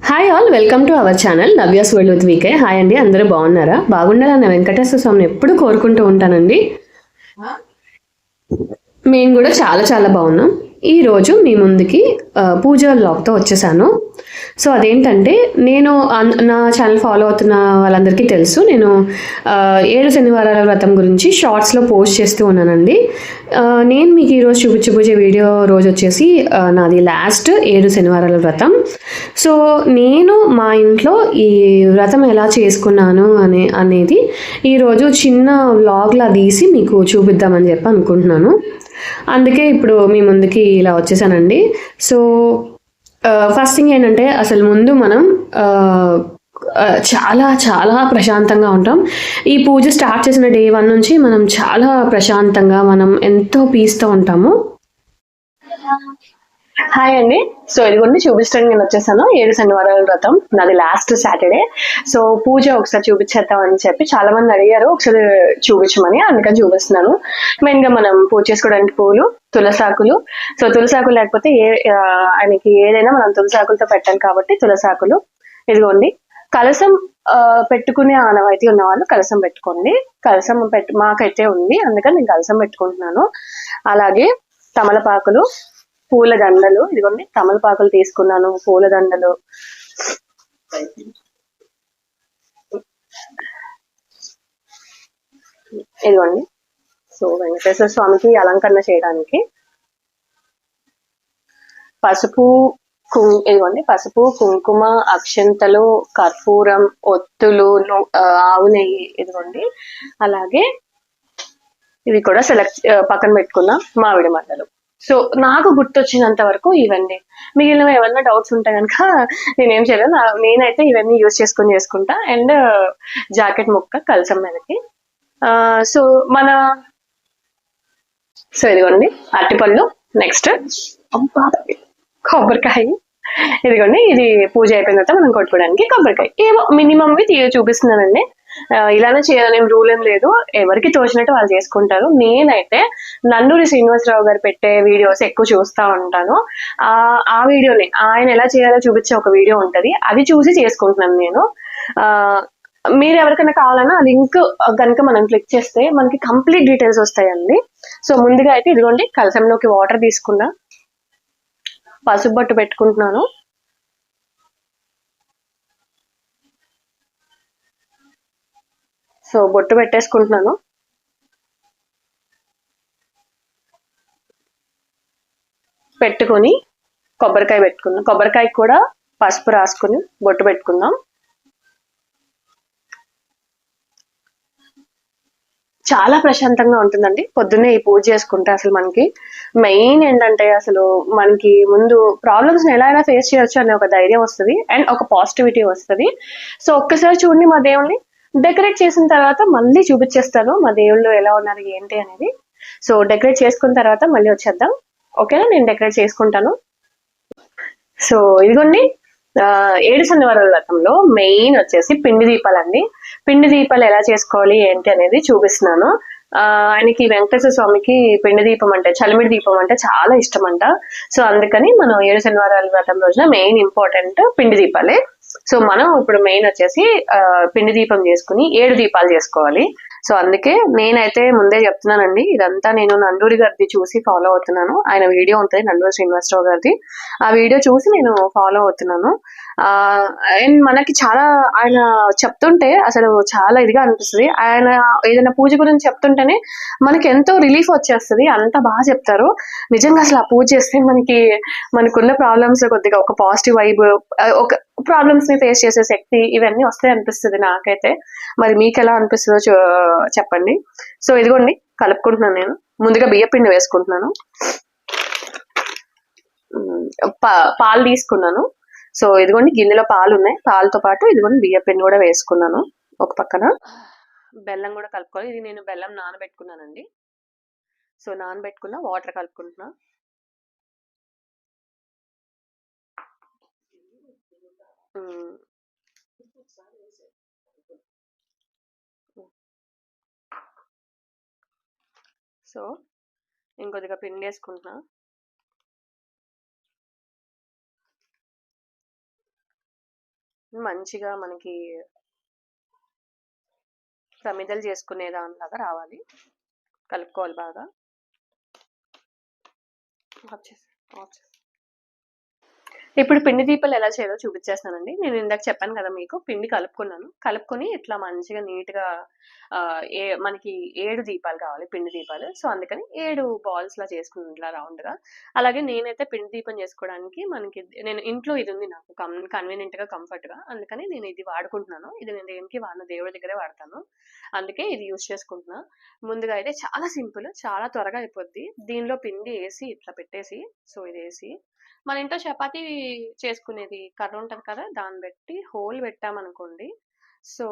Hi all welcome to our channel Navya's world with VK hi అండి అందరూ బాగున్నారా? బాగుండాలన్న వెంకటేశ్వర స్వామిని ఎప్పుడు కోరుకుంటూ ఉంటానండి. మేము కూడా చాలా చాలా బాగున్నాం. ఈరోజు మీ ముందుకి పూజ వ్లాగ్తో వచ్చేసాను. సో అదేంటంటే నేను అన్- నా ఛానల్ ఫాలో అవుతున్న వాళ్ళందరికీ తెలుసు. నేను ఏడు శనివారాల వ్రతం గురించి షార్ట్స్లో పోస్ట్ చేస్తూ ఉన్నానండి. నేను మీకు ఈరోజు చూపించబోయే వీడియో రోజు వచ్చేసి నాది లాస్ట్ ఏడు శనివారాల వ్రతం. సో నేను మా ఇంట్లో ఈ వ్రతం ఎలా చేసుకున్నాను అనే అనేది ఈరోజు చిన్న వ్లాగ్లా తీసి మీకు చూపిద్దామని చెప్పి అనుకుంటున్నాను. అందుకే ఇప్పుడు మీ ముందుకి ఇలా వచ్చేసానండి. సో ఫస్ట్ థింగ్ ఏంటంటే అసలు ముందు మనం చాలా చాలా ప్రశాంతంగా ఉంటాం. ఈ పూజ స్టార్ట్ చేసిన డే వన్ నుంచి మనం చాలా ప్రశాంతంగా మనం ఎంతో పీస్తో ఉంటాము. హాయ్ అండి. సో ఇదిగోండి చూపించడానికి నేను వచ్చేసాను. ఏడు శనివారాల వ్రతం. నాది లాస్ట్ సాటర్డే సో పూజ ఒకసారి చూపించేద్దాం అని చెప్పి చాలా మంది అడిగారు. ఒకసారి చూపించమని అందుకని చూపిస్తున్నాను. మెయిన్గా మనం పూజ చేసుకోవడానికి పూలు తులసాకులు. సో తులసాకులు లేకపోతే ఏ ఆయనకి ఏదైనా మనం తులసాకులతో పెట్టాలి కాబట్టి తులసాకులు. ఇదిగోండి. కలసం పెట్టుకునే ఆనవాయితీ ఉన్న వాళ్ళు కలసం పెట్టుకోండి. కలసం పెట్టు మాకైతే ఉంది. అందుకని నేను కలసం పెట్టుకుంటున్నాను. అలాగే తమలపాకులు పూల దండలు ఇదిగోండి తమలపాకులు తీసుకున్నాను పూల దండలు. ఇదిగోండి. సో వెంకటేశ్వర స్వామికి అలంకరణ చేయడానికి పసుపు కుం ఇదిగోండి పసుపు కుంకుమ అక్షంతలు కర్పూరం ఒత్తులు ఆవు నెయ్యి ఇదిగోండి. అలాగే ఇవి కూడా సెలెక్ట్ పక్కన పెట్టుకున్నాం మామిడి మండలు. సో నాకు గుర్తొచ్చినంత వరకు ఇవన్నీ. మిగిలిన ఏమన్నా డౌట్స్ ఉంటే కనుక నేనేం చేయలేదు. నేనైతే ఇవన్నీ యూజ్ చేసుకొని చేసుకుంటా. అండ్ జాకెట్ ముక్క కలసం మనకి సో మన సో ఇదిగోండి. అరటిపళ్ళు. నెక్స్ట్ కొబ్బరికాయ. ఇదిగోండి. ఇది పూజ అయిపోయిన తర్వాత మనం కొట్టుకోవడానికి కొబ్బరికాయ. ఏమో మినిమం వి చూపిస్తున్నానండి. ఇలానే చేయాలనే రూల్ ఏం లేదు. ఎవరికి తోచినట్టు వాళ్ళు చేసుకుంటారు. నేనైతే నందూరి శ్రీనివాసరావు గారు పెట్టే వీడియోస్ ఎక్కువ చూస్తూ ఉంటాను. ఆ వీడియోని ఆయన ఎలా చేయాలో చూపించే ఒక వీడియో ఉంటుంది. అది చూసి చేసుకుంటున్నాను నేను. మీరు ఎవరికైనా కావాలన్నా ఆ లింక్ కనుక మనం క్లిక్ చేస్తే మనకి కంప్లీట్ డీటెయిల్స్ వస్తాయండి. సో ముందుగా అయితే ఇదిగోండి కలసంలోకి వాటర్ తీసుకున్నా. పసుపు బొట్టు పెట్టుకుంటున్నాను. సో బొట్టు పెట్టేసుకుంటున్నాను. పెట్టుకొని కొబ్బరికాయ పెట్టుకుందాం కొబ్బరికాయ కూడా పసుపు రాసుకుని బొట్టు పెట్టుకుందాం. చాలా ప్రశాంతంగా ఉంటుందండి. పొద్దున్నే ఈ పూజ చేసుకుంటే అసలు మనకి మెయిన్ ఏంటంటే అసలు మనకి ముందు ప్రాబ్లమ్స్ ఎలా అయినా ఫేస్ చేయొచ్చు అనే ఒక ధైర్యం వస్తుంది. అండ్ ఒక పాజిటివిటీ వస్తుంది. సో ఒక్కసారి చూడండి మా దేవుణ్ణి. డెకరేట్ చేసిన తర్వాత మళ్ళీ చూపించేస్తాను. మా దేవుళ్ళు ఎలా ఉన్నారు ఏంటి అనేది. సో డెకరేట్ చేసుకున్న తర్వాత మళ్ళీ వచ్చేద్దాం. ఓకేనా నేను డెకరేట్ చేసుకుంటాను. సో ఇదిగోండి. ఏడు శనివారాల వ్రతంలో మెయిన్ వచ్చేసి పిండి దీపాలండి. పిండి దీపాలు ఎలా చేసుకోవాలి ఏంటి అనేది చూపిస్తున్నాను. ఆయనకి వెంకటేశ్వర స్వామికి పిండి దీపం అంటే చలిమిడి దీపం అంటే చాలా ఇష్టం అంట సో అందుకని మనం ఏడు శనివారాల వ్రతం రోజున మెయిన్ ఇంపార్టెంట్ పిండి దీపాలే. సో మనం ఇప్పుడు మెయిన్ వచ్చేసి పిండి దీపం చేసుకుని ఏడు దీపాలు చేసుకోవాలి. సో అందుకే నేనైతే ముందే చెప్తున్నానండి ఇదంతా నేను నండూరి గారిది చూసి ఫాలో అవుతున్నాను. ఆయన వీడియో ఉంటుంది నండూరి శ్రీనివాసరావు గారిది. ఆ వీడియో చూసి నేను ఫాలో అవుతున్నాను. ఆ అండ్ మనకి చాలా ఆయన చెప్తుంటే అసలు చాలా ఇదిగా అనిపిస్తుంది. ఆయన ఏదైనా పూజ గురించి చెప్తుంటేనే మనకి ఎంతో రిలీఫ్ వచ్చేస్తుంది. అంత బాగా చెప్తారు. నిజంగా అసలు ఆ పూజ చేస్తే మనకి మనకున్న ప్రాబ్లమ్స్ కొద్దిగా ఒక పాజిటివ్ వైబ్ ఒక ప్రాబ్లమ్స్ని ఫేస్ చేసే శక్తి ఇవన్నీ వస్తాయి అనిపిస్తుంది నాకైతే. మరి మీకు ఎలా అనిపిస్తుందో చెప్పండి. సో ఇదిగోండి కలుపుకుంటున్నాను నేను. ముందుగా బియ్యపిండి వేసుకుంటున్నాను. పా- పాలు తీసుకున్నాను. సో ఇదిగోండి గిన్నెలో పాలు ఉన్నాయి పాలతో పాటు ఇదిగోండి బియ్యపిండి కూడా వేసుకున్నాను. ఒక పక్కన. బెల్లం కూడా కలుపుకోవాలి. ఇది నేను బెల్లం నానబెట్టుకున్నానండి. సో నానబెట్టుకున్న వాటర్ కలుపుకుంటున్నాను ఉమ్, సో ఇంకొద్దిగా పిండి వేసుకుంటున్నా. మంచిగా మనకి ప్రమిదలు చేసుకునే దానిలాగా రావాలి. కలుపుకోవాలి బాగా. ఆఫ్ చేసి ఆఫ్ చేసి ఇప్పుడు పిండి దీపాలు ఎలా చేయాలో చూపించేస్తానండి. నేను ఇందాక చెప్పాను కదా మీకు పిండి కలుపుకున్నాను. కలుపుకొని ఇట్లా మంచిగా నీట్గా ఏ మనకి ఏడు దీపాలు కావాలి పిండి దీపాలు. సో అందుకని ఏడు బాల్స్ లా చేసుకుని ఇట్లా రౌండ్గా. అలాగే నేనైతే పిండి దీపం చేసుకోవడానికి మనకి నేను ఇంట్లో ఇది ఉంది నాకు కన్వీనియంట్గా కంఫర్ట్గా అందుకని నేను ఇది వాడుకుంటున్నాను. ఇది నేను దేనికి వాడిన? దేవుడి దగ్గరే వాడతాను. అందుకే ఇది యూజ్ చేసుకుంటున్నా. ముందుగా అయితే చాలా సింపుల్ చాలా త్వరగా అయిపోద్ది. దీనిలో పిండి వేసి ఇట్లా పెట్టేసి సో ఇది వేసి మన ఇంట్లో చపాతీ చేసుకునేది కర్ర ఉంటుంది కదా దాన్ని పెట్టి హోల్ పెట్టామనుకోండి సో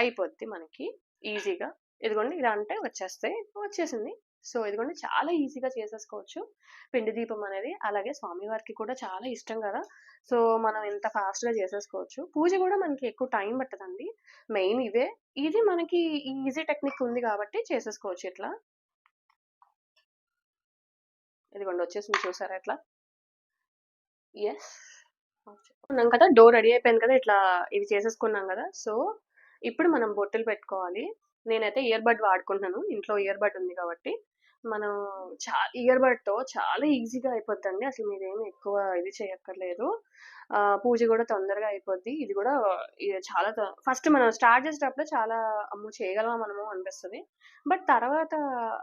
అయిపోద్ది మనకి ఈజీగా. ఇదిగోండి ఇలా అంటే వచ్చేస్తాయి వచ్చేసింది. సో ఇదిగోండి చాలా ఈజీగా చేసేసుకోవచ్చు. పిండి దీపం అనేది అలాగే స్వామివారికి కూడా చాలా ఇష్టం కదా. సో మనం ఇంత ఫాస్ట్గా చేసేసుకోవచ్చు. పూజ కూడా మనకి ఎక్కువ టైం పట్టదండి. మెయిన్ ఇవే ఇది మనకి ఈజీ టెక్నిక్ ఉంది కాబట్టి చేసేసుకోవచ్చు ఇట్లా. ఇదిగోండి వచ్చేసింది చూసారా ఎట్లా? ఎస్ ఉన్నాం కదా డోర్ రెడీ అయిపోయింది కదా ఇట్లా ఇవి చేసేసుకున్నాం కదా. సో ఇప్పుడు మనం బొట్టులు పెట్టుకోవాలి. నేనైతే ఇయర్ బడ్ వాడుకుంటున్నాను. ఇంట్లో ఇయర్ బడ్ ఉంది కాబట్టి. మనం చా ఇయర్ బడ్తో చాలా ఈజీగా అయిపోద్దండి. అసలు మీరేమి ఎక్కువ ఇది చేయక్కర్లేదు. పూజ కూడా తొందరగా అయిపోద్ది. ఇది కూడా చాలా ఫస్ట్ మనం స్టార్ట్ చేసేటప్పుడు చాలా అమ్మో చేయగలమా మనము అనిపిస్తుంది. బట్ తర్వాత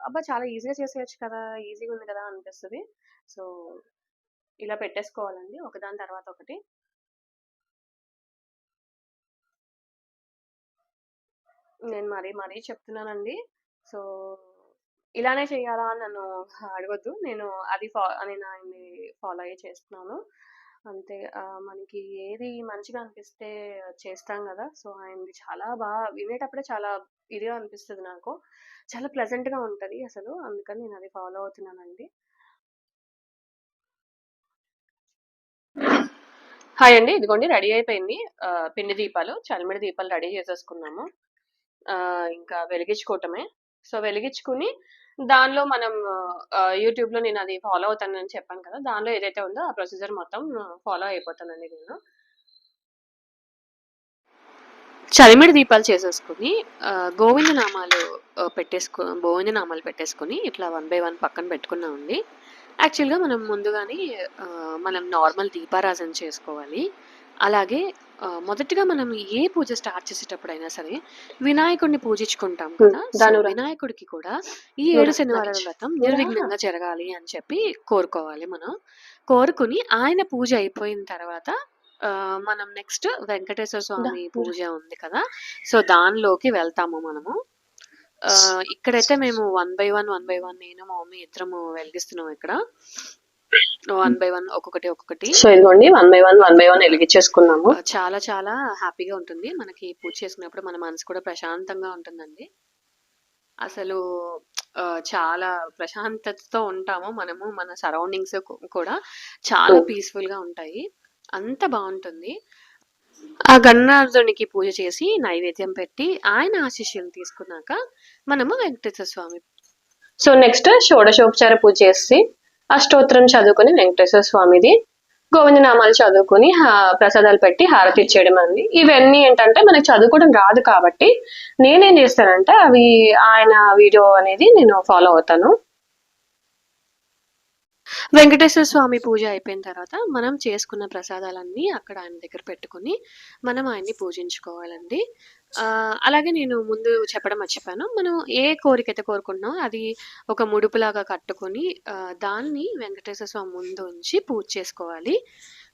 అబ్బా చాలా ఈజీగా చేసేయచ్చు కదా ఈజీగా ఉంది కదా అనిపిస్తుంది. సో ఇలా పెట్టేసుకోవాలండి. ఒకదాని తర్వాత ఒకటి. నేను మరీ మరీ చెప్తున్నానండి. సో ఇలానే చేయాలా అని నన్ను అడగొద్దు. నేను అది ఫా నేను ఆయన్ని ఫాలో అయ్యి చేస్తున్నాను. అంతే మనకి ఏది మంచిగా అనిపిస్తే చేస్తాం కదా. సో ఆయనది చాలా బాగా వినేటప్పుడే చాలా ఇదిగా అనిపిస్తుంది నాకు. చాలా ప్లెజెంట్గా ఉంటుంది అసలు. అందుకని నేను అది ఫాలో అవుతున్నానండి. హాయ్ అండి. ఇదిగోండి రెడీ అయిపోయింది. పిండి దీపాలు చలిమిడి దీపాలు రెడీ చేసేసుకున్నాము. ఇంకా వెలిగించుకోవటమే. సో వెలిగించుకుని దానిలో మనం యూట్యూబ్లో నేను అది ఫాలో అవుతానని చెప్పాను కదా దానిలో ఏదైతే ఉందో ఆ ప్రొసీజర్ మొత్తం ఫాలో అయిపోతానండి నేను. చలిమిడి దీపాలు చేసేసుకుని గోవింద నామాలు ఆ, పెట్టేసుకో గోవింద నామాలు పెట్టేసుకుని ఇట్లా వన్ బై వన్ పక్కన పెట్టుకున్నామండి. యాక్చువల్గా మనం ముందుగానే మనం నార్మల్ దీపారాధన చేసుకోవాలి. అలాగే మొదటిగా మనం ఏ పూజ స్టార్ట్ చేసేటప్పుడైనా సరే వినాయకుడిని పూజించుకుంటాం కదా. దానివల్ల- వినాయకుడికి కూడా ఈ ఏడు శనివారాల వ్రతం నూరా. నిర్విఘ్నంగా జరగాలి అని చెప్పి కోరుకోవాలి మనం. కోరుకుని ఆయన పూజ అయిపోయిన తర్వాత మనం నెక్స్ట్ వెంకటేశ్వర స్వామి పూజ ఉంది కదా. సో దానిలోకి వెళ్తాము మనము. ఇక్కడైతే మేము one by one one by one నేను మా మమ్మీ ఇద్దరము వెలిగిస్తున్నాం ఇక్కడ. వన్ బై వన్ ఒక్కొక్కటి ఒక్కొక్కటి. సో ఇదిగోండి one by one one by one వెలిగించేసుకున్నాము. చాలా చాలా హ్యాపీగా ఉంటుంది. మనకి పూజ చేసుకున్నప్పుడు మన మనసు కూడా ప్రశాంతంగా ఉంటుందండి. అసలు చాలా ప్రశాంతతతో ఉంటాము మనము మన సరౌండింగ్స్ కూడా చాలా పీస్ఫుల్గా ఉంటాయి. అంత బాగుంటుంది. ఆ గన్నార్జునికి పూజ చేసి నైవేద్యం పెట్టి ఆయన ఆశీస్సులు తీసుకున్నాక మనము వెంకటేశ్వర స్వామి సో నెక్స్ట్ షోడశోపచార పూజ చేసి అష్టోత్తరం చదువుకుని వెంకటేశ్వర స్వామిది గోవింద నామాలు చదువుకుని ప్రసాదాలు పెట్టి హారతి ఇచ్చేయడం అండి. ఇవన్నీ ఏంటంటే మనకి చదువుకోవడం రాదు కాబట్టి నేనేం చేస్తానంటే అవి ఆయన వీడియో అనేది నేను ఫాలో అవుతాను. వెంకటేశ్వర స్వామి పూజ అయిపోయిన తర్వాత మనం చేసుకున్న ప్రసాదాలన్నీ అక్కడ ఆయన దగ్గర పెట్టుకుని మనం ఆయన్ని పూజించుకోవాలండి. అలాగే నేను ముందు చెప్పడం మర్చిపోయాను. మనం ఏ కోరిక అయితే కోరుకుంటున్నామో అది ఒక ముడుపులాగా కట్టుకొని దాన్ని వెంకటేశ్వర స్వామి ముందు ఉంచి పూజ చేసుకోవాలి.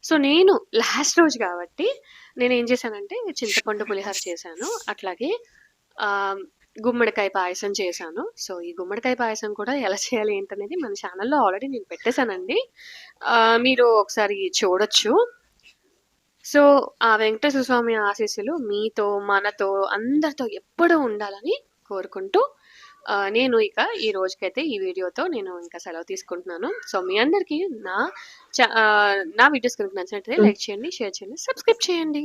సో నేను లాస్ట్ రోజు కాబట్టి నేను ఏం చేశానంటే చింతపండు పులిహోర చేశాను. అట్లాగే గుమ్మడికాయ పాయసం చేశాను. సో ఈ గుమ్మడికాయ పాయసం కూడా ఎలా చేయాలి ఏంటనేది మన ఛానల్లో ఆల్రెడీ నేను పెట్టేశానండి. మీరు ఒకసారి చూడొచ్చు. సో ఆ వెంకటేశ్వర స్వామి ఆశీస్సులు మీతో మనతో అందరితో ఎప్పుడూ ఉండాలని కోరుకుంటూ నేను ఇక ఈ రోజుకైతే ఈ వీడియోతో నేను ఇంకా సెలవు తీసుకుంటున్నాను. సో మీ అందరికీ నా నా వీడియోస్ కనుక నచ్చినట్లయితే లైక్ చేయండి షేర్ చేయండి సబ్స్క్రైబ్ చేయండి.